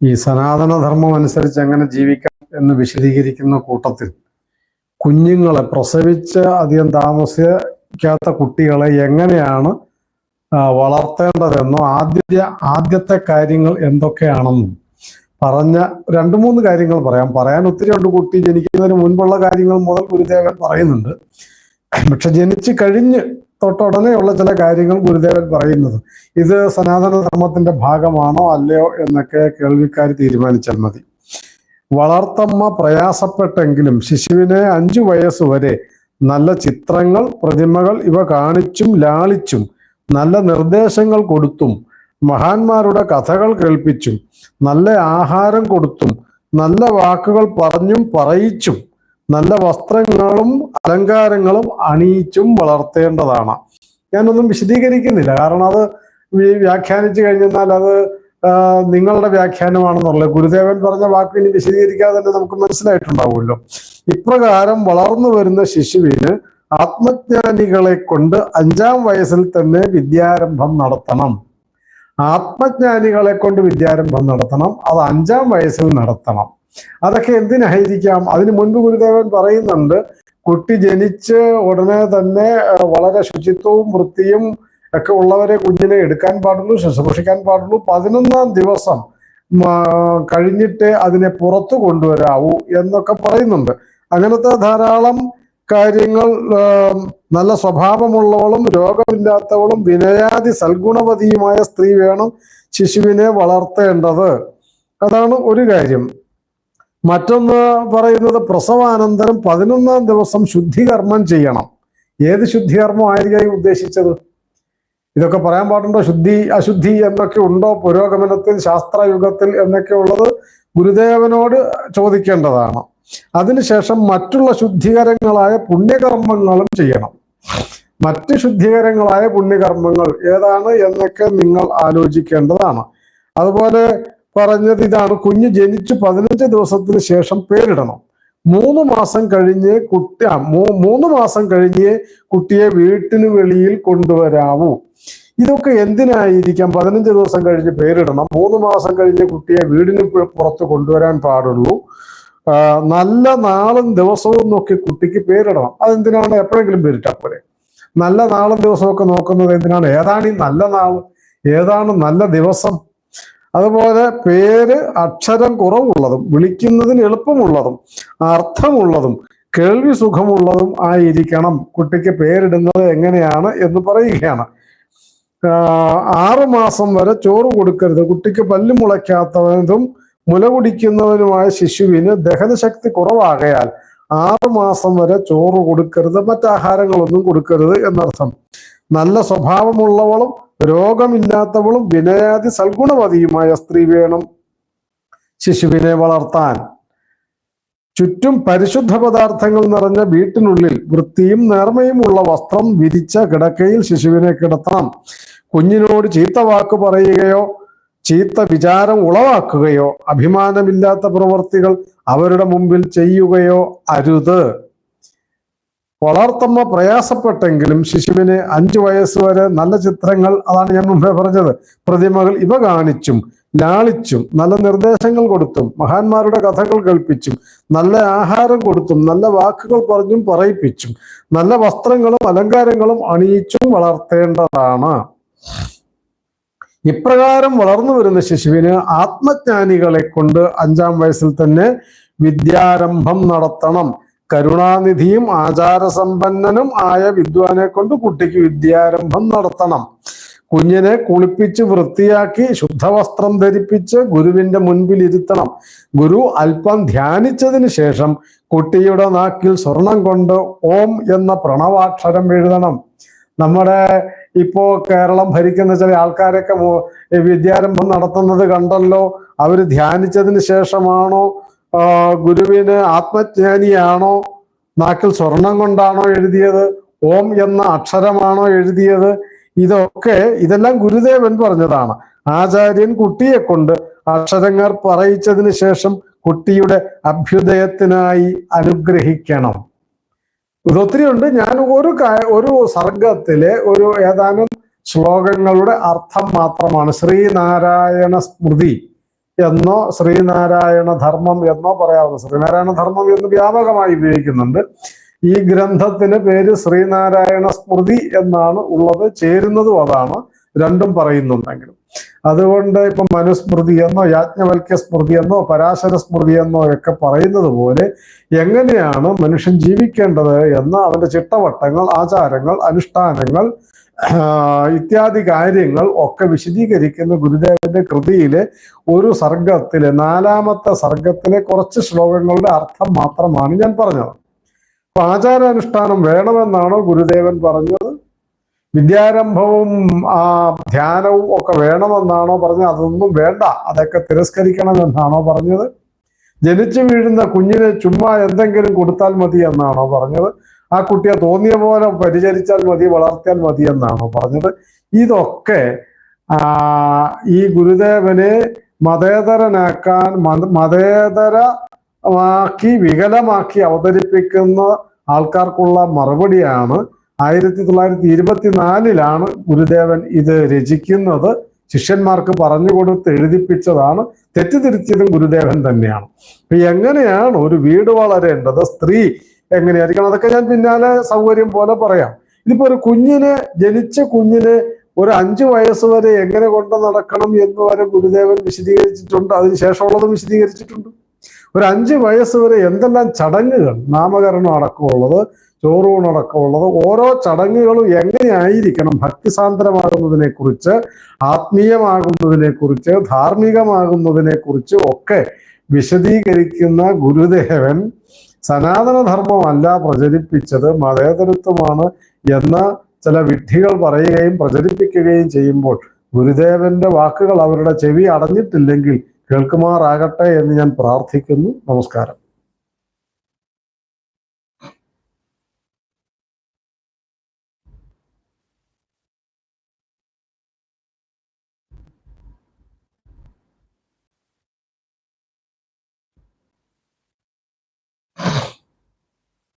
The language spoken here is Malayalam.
ഈ സനാതനധർമ്മം അനുസരിച്ച് എങ്ങനെ ജീവിക്കാം എന്ന് വിശദീകരിക്കുന്ന കൂട്ടത്തിൽ കുഞ്ഞുങ്ങളെ പ്രസവിച്ച് അധികം താമസിക്കാത്ത കുട്ടികളെ എങ്ങനെയാണ് വളർത്തേണ്ടതെന്നോ ആദ്യ ആദ്യത്തെ കാര്യങ്ങൾ എന്തൊക്കെയാണെന്നും പറഞ്ഞ രണ്ട് മൂന്ന് കാര്യങ്ങൾ പറയാം. പറയാൻ ഒത്തിരി ഉണ്ട് കുട്ടി ജനിക്കുന്നതിന് മുൻപുള്ള കാര്യങ്ങൾ മുതൽ ഗുരുദേവൻ പറയുന്നുണ്ട്. പക്ഷെ ജനിച്ചു കഴിഞ്ഞ് തൊട്ടുടനെയുള്ള ചില കാര്യങ്ങൾ ഗുരുദേവൻ പറയുന്നത്. ഇത് സനാതന ധർമ്മത്തിന്റെ ഭാഗമാണോ അല്ലയോ എന്നൊക്കെ കേൾവിക്കാർ തീരുമാനിച്ചാൽ മതി. വളർത്തമ്മ പ്രയാസപ്പെട്ടെങ്കിലും ശിശുവിനെ അഞ്ചു വയസ്സ് വരെ നല്ല ചിത്രങ്ങൾ പ്രതിമകൾ ഇവ കാണിച്ചും ലാളിച്ചും നല്ല നിർദ്ദേശങ്ങൾ കൊടുത്തും മഹാന്മാരുടെ കഥകൾ കേൾപ്പിച്ചും നല്ല ആഹാരം കൊടുത്തും നല്ല വാക്കുകൾ പറഞ്ഞും പറയിച്ചും നല്ല വസ്ത്രങ്ങളും അലങ്കാരങ്ങളും അണിയിച്ചും വളർത്തേണ്ടതാണ്. ഞാനൊന്നും വിശദീകരിക്കുന്നില്ല. കാരണം അത് വ്യാഖ്യാനിച്ചു കഴിഞ്ഞാൽ അത് നിങ്ങളുടെ വ്യാഖ്യാനമാണെന്നുള്ളത് ഗുരുദേവൻ പറഞ്ഞ വാക്ക് ഇനി വിശദീകരിക്കാതെ തന്നെ നമുക്ക് മനസ്സിലായിട്ടുണ്ടാവുമല്ലോ. ഇപ്രകാരം വളർന്നു വരുന്ന ശിശുവിന് ആത്മജ്ഞാനികളെ കൊണ്ട് അഞ്ചാം വയസ്സിൽ തന്നെ വിദ്യാരംഭം നടത്തണം. ആത്മജ്ഞാനികളെ കൊണ്ട് വിദ്യാരംഭം നടത്തണം. അത് അഞ്ചാം വയസ്സിൽ നടത്തണം. അതൊക്കെ എന്തിനായിരിക്കാം? അതിനു മുൻപ് ഗുരുദേവൻ പറയുന്നുണ്ട് കുട്ടി ജനിച്ച് ഉടനെ തന്നെ വളരെ ശുചിത്വവും വൃത്തിയും ഒക്കെ ഉള്ളവരെ കുഞ്ഞിനെ എടുക്കാൻ പാടുള്ളൂ ശുശ്രൂഷിക്കാൻ പാടുള്ളൂ. പതിനൊന്നാം ദിവസം കഴിഞ്ഞിട്ട് അതിനെ പുറത്തു കൊണ്ടുവരാവൂ എന്നൊക്കെ പറയുന്നുണ്ട്. അങ്ങനത്തെ ധാരാളം കാര്യങ്ങൾ നല്ല സ്വഭാവമുള്ളവളും രോഗമില്ലാത്തവളും വിനയാതി സൽഗുണവതിയുമായ സ്ത്രീ വേണം ശിശുവിനെ വളർത്തേണ്ടത്. അതാണ് ഒരു കാര്യം. മറ്റൊന്ന് പറയുന്നത് പ്രസവാനന്തരം പതിനൊന്നാം ദിവസം ശുദ്ധികർമ്മം ചെയ്യണം. ഏത് ശുദ്ധികർമ്മം ആയിരിക്കും ഉദ്ദേശിച്ചത്? ഇതൊക്കെ പറയാൻ പാടുണ്ടോ? ശുദ്ധി അശുദ്ധി എന്നൊക്കെ ഉണ്ടോ? പുരോഗമനത്തിൽ ശാസ്ത്രയുഗത്തിൽ എന്നൊക്കെ ഉള്ളത് ഗുരുദേവനോട് ചോദിക്കേണ്ടതാണ്. അതിനുശേഷം മറ്റുള്ള ശുദ്ധികരങ്ങളായ പുണ്യകർമ്മങ്ങളും ചെയ്യണം. മറ്റ് ശുദ്ധികരങ്ങളായ പുണ്യകർമ്മങ്ങൾ ഏതാണ് എന്നൊക്കെ നിങ്ങൾ ആലോചിക്കേണ്ടതാണ്. അതുപോലെ പറഞ്ഞത് ഇതാണ്. കുഞ്ഞ് ജനിച്ച് പതിനഞ്ച് ദിവസത്തിന് ശേഷം പേരിടണം. മൂന്ന് മാസം കഴിഞ്ഞ് കുട്ടി മൂന്ന് മാസം കഴിഞ്ഞ് കുട്ടിയെ വീട്ടിന് വെളിയിൽ കൊണ്ടുവരാവൂ. ഇതൊക്കെ എന്തിനായിരിക്കാം? പതിനഞ്ച് ദിവസം കഴിഞ്ഞ് പേരിടണം. മൂന്ന് മാസം കഴിഞ്ഞ് കുട്ടിയെ വീടിന് പുറത്ത് കൊണ്ടുവരാൻ പാടുള്ളൂ. നല്ല നാളും ദിവസവും നോക്കി കുട്ടിക്ക് പേരിടണം. അതെന്തിനാണ്? എപ്പോഴെങ്കിലും പേരിട്ടാൽ പോരെ. നല്ല നാളും ദിവസവും ഒക്കെ നോക്കുന്നത് എന്തിനാണ്? ഏതാണ് ഈ നല്ല നാൾ? ഏതാണ് നല്ല ദിവസം? അതുപോലെ പേര് അക്ഷരം കുറവുള്ളതും വിളിക്കുന്നതിന് എളുപ്പമുള്ളതും അർത്ഥമുള്ളതും കേൾവി സുഖമുള്ളതും ആയിരിക്കണം. കുട്ടിക്ക് പേരിടുന്നത് എങ്ങനെയാണ് എന്ന് പറയുകയാണ്. ആറു മാസം വരെ ചോറ് കൊടുക്കരുത്. കുട്ടിക്ക് പല്ല് മുളയ്ക്കാത്തവനും മുല കുടിക്കുന്നവനുമായ ശിശുവിന് ദഹനശക്തി കുറവാകയാൽ ആറ് മാസം വരെ ചോറ് കൊടുക്കരുത്. മറ്റാഹാരങ്ങളൊന്നും കൊടുക്കരുത് എന്നർത്ഥം. നല്ല സ്വഭാവമുള്ളവളും രോഗമില്ലാത്തവളും വിനയാതി സൽഗുണവതിയുമായ സ്ത്രീ വേണം ശിശുവിനെ വളർത്താൻ. ചുറ്റും പരിശുദ്ധ പദാർത്ഥങ്ങൾ നിറഞ്ഞ വീട്ടിനുള്ളിൽ വൃത്തിയും നേർമയുമുള്ള വസ്ത്രം വിരിച്ച കിടക്കയിൽ ശിശുവിനെ കിടത്താം. കുഞ്ഞിനോട് ചീത്ത വാക്ക് പറയുകയോ ചീത്ത വിചാരം ഉളവാക്കുകയോ അഭിമാനമില്ലാത്ത പ്രവൃത്തികൾ അവരുടെ മുമ്പിൽ ചെയ്യുകയോ അരുത്. വളർത്തമ്മ പ്രയാസപ്പെട്ടെങ്കിലും ശിശുവിനെ അഞ്ചു വയസ്സ് വരെ നല്ല ചിത്രങ്ങൾ അതാണ് ഞാൻ മുമ്പേ പറഞ്ഞത്. പ്രതിമകൾ ഇവ കാണിച്ചും ലാളിച്ചും നല്ല നിർദ്ദേശങ്ങൾ കൊടുത്തും മഹാന്മാരുടെ കഥകൾ കേൾപ്പിച്ചും നല്ല ആഹാരം കൊടുത്തും നല്ല വാക്കുകൾ പറഞ്ഞും പറയിപ്പിച്ചും നല്ല വസ്ത്രങ്ങളും അലങ്കാരങ്ങളും അണിയിച്ചും വളർത്തേണ്ടതാണ്. ഇപ്രകാരം വളർന്നു വരുന്ന ശിശുവിന് ആത്മജ്ഞാനികളെ കൊണ്ട് അഞ്ചാം വയസ്സിൽ തന്നെ വിദ്യാരംഭം നടത്തണം. കരുണാനിധിയും ആചാരസമ്പന്നനും ആയ വിദ്വാനെ കൊണ്ട് കുട്ടിക്ക് വിദ്യാരംഭം നടത്തണം. കുഞ്ഞിനെ കുളിപ്പിച്ച് വൃത്തിയാക്കി ശുദ്ധവസ്ത്രം ധരിപ്പിച്ച് ഗുരുവിന്റെ മുൻപിൽ ഇരുത്തണം ഗുരു അല്പം ധ്യാനിച്ചതിന് ശേഷം കുട്ടിയുടെ നാക്കിൽ സ്വർണം കൊണ്ട് ഓം എന്ന പ്രണവാക്ഷരം എഴുതണം. നമ്മുടെ ഇപ്പോ കേരളം ഭരിക്കുന്ന ചില ആൾക്കാരൊക്കെ വിദ്യാരംഭം നടത്തുന്നത് കണ്ടല്ലോ. അവർ ധ്യാനിച്ചതിന് ശേഷമാണോ ഗുരുവിന് ആത്മജ്ഞാനിയാണോ? നാക്കിൽ സ്വർണം കൊണ്ടാണോ എഴുതിയത്? ഓം എന്ന അക്ഷരമാണോ എഴുതിയത്? ഇതൊക്കെ ഇതെല്ലാം ഗുരുദേവൻ പറഞ്ഞതാണ്. ആചാര്യൻ കുട്ടിയെ കൊണ്ട് അക്ഷരങ്ങൾ പറയിച്ചതിന് ശേഷം കുട്ടിയുടെ അഭ്യുദയത്തിനായി അനുഗ്രഹിക്കണം. ഇതൊത്തിരി ഉണ്ട്. ഞാൻ ഒരു ഒരു സർഗത്തിലെ ഒരു ഏതാനും ശ്ലോകങ്ങളുടെ അർത്ഥം മാത്രമാണ്. ശ്രീനാരായണ സ്മൃതി. എന്നോ ശ്രീനാരായണ ധർമ്മം എന്നോ പറയാവുന്ന ശ്രീനാരായണ ധർമ്മം എന്ന് വ്യാപകമായി ഉപയോഗിക്കുന്നുണ്ട്. ഈ ഗ്രന്ഥത്തിന് പേര് ശ്രീനാരായണ സ്മൃതി എന്നാണ് ഉള്ളത്. ചേരുന്നതും അതാണ്. രണ്ടും പറയുന്നുണ്ടെങ്കിലും. അതുകൊണ്ട് ഇപ്പം മനുസ്മൃതി എന്നോ യാജ്ഞവൽക്യ സ്മൃതി എന്നോ പരാശര സ്മൃതി എന്നോ ഒക്കെ പറയുന്നത് പോലെ എങ്ങനെയാണ് മനുഷ്യൻ ജീവിക്കേണ്ടത് എന്ന് അവന്റെ ചിട്ടവട്ടങ്ങൾ ആചാരങ്ങൾ അനുഷ്ഠാനങ്ങൾ ഇത്യാദി കാര്യങ്ങൾ ഒക്കെ വിശദീകരിക്കുന്ന ഗുരുദേവന്റെ കൃതിയിലെ ഒരു സർഗത്തിലെ നാലാമത്തെ സർഗത്തിലെ കുറച്ച് ശ്ലോകങ്ങളുടെ അർത്ഥം മാത്രമാണ് ഞാൻ പറഞ്ഞത്. അപ്പൊ ആചാരാനുഷ്ഠാനം വേണമെന്നാണോ ഗുരുദേവൻ പറഞ്ഞത്? വിദ്യാരംഭവും ആ ധ്യാനവും ഒക്കെ വേണമെന്നാണോ പറഞ്ഞത്? അതൊന്നും വേണ്ട അതൊക്കെ തിരസ്കരിക്കണമെന്നാണോ പറഞ്ഞത്? ജനിച്ചു വീഴുന്ന കുഞ്ഞിന് ചുമ്മാ എന്തെങ്കിലും കൊടുത്താൽ മതി എന്നാണോ പറഞ്ഞത്? ആ കുട്ടിയെ തോന്നിയ പോലെ പരിചരിച്ചാൽ മതി വളർത്തിയാൽ മതി എന്നാണ് പറഞ്ഞത്. ഇതൊക്കെ ഈ ഗുരുദേവനെ മതേതരനാക്കാൻ മത- മതേതരമാക്കി വികലമാക്കി അവതരിപ്പിക്കുന്ന ആൾക്കാർക്കുള്ള മറുപടിയാണ് ആയിരത്തി തൊള്ളായിരത്തി ഇരുപത്തിനാലിലാണ് ഗുരുദേവൻ ഇത് രചിക്കുന്നത്. ശിഷ്യന്മാർക്ക് പറഞ്ഞു കൊടുത്ത് എഴുതിപ്പിച്ചതാണ്. തെറ്റിദ്ധരിച്ചതും ഗുരുദേവൻ തന്നെയാണ്. എങ്ങനെയാണ് ഒരു വീട് വളരേണ്ടത്? സ്ത്രീ എങ്ങനെയായിരിക്കണം? അതൊക്കെ ഞാൻ പിന്നാലെ സൗകര്യം പോലെ പറയാം. ഇതിപ്പോ ഒരു കുഞ്ഞിന് ജനിച്ച കുഞ്ഞിന് ഒരു അഞ്ചു വയസ്സ് വരെ എങ്ങനെ കൊണ്ട് നടക്കണം എന്ന് വരെ ഗുരുദേവൻ വിശദീകരിച്ചിട്ടുണ്ട്. അതിന് ശേഷമുള്ളതും വിശദീകരിച്ചിട്ടുണ്ട്. ഒരു അഞ്ച് വയസ്സ് വരെ എന്തെല്ലാം ചടങ്ങുകൾ നാമകരണം അടക്കമുള്ളത് ചോറൂണ് അടക്കമുള്ളത് ഓരോ ചടങ്ങുകളും എങ്ങനെയായിരിക്കണം ഭക്തിസാന്ദ്രമാകുന്നതിനെ കുറിച്ച് ആത്മീയമാകുന്നതിനെ കുറിച്ച് ധാർമ്മികമാകുന്നതിനെ കുറിച്ച് ഒക്കെ വിശദീകരിക്കുന്ന ഗുരുദേവൻ സനാതനധർമ്മമല്ല പ്രചരിപ്പിച്ചത് മതേതരത്വമാണ് എന്ന ചില വിഡ്ഢികൾ പറയുകയും പ്രചരിപ്പിക്കുകയും ചെയ്യുമ്പോൾ ഗുരുദേവന്റെ വാക്കുകൾ അവരുടെ ചെവി അടഞ്ഞിട്ടില്ലെങ്കിൽ കേൾക്കുമാറാകട്ടെ എന്ന് ഞാൻ പ്രാർത്ഥിക്കുന്നു. നമസ്കാരം.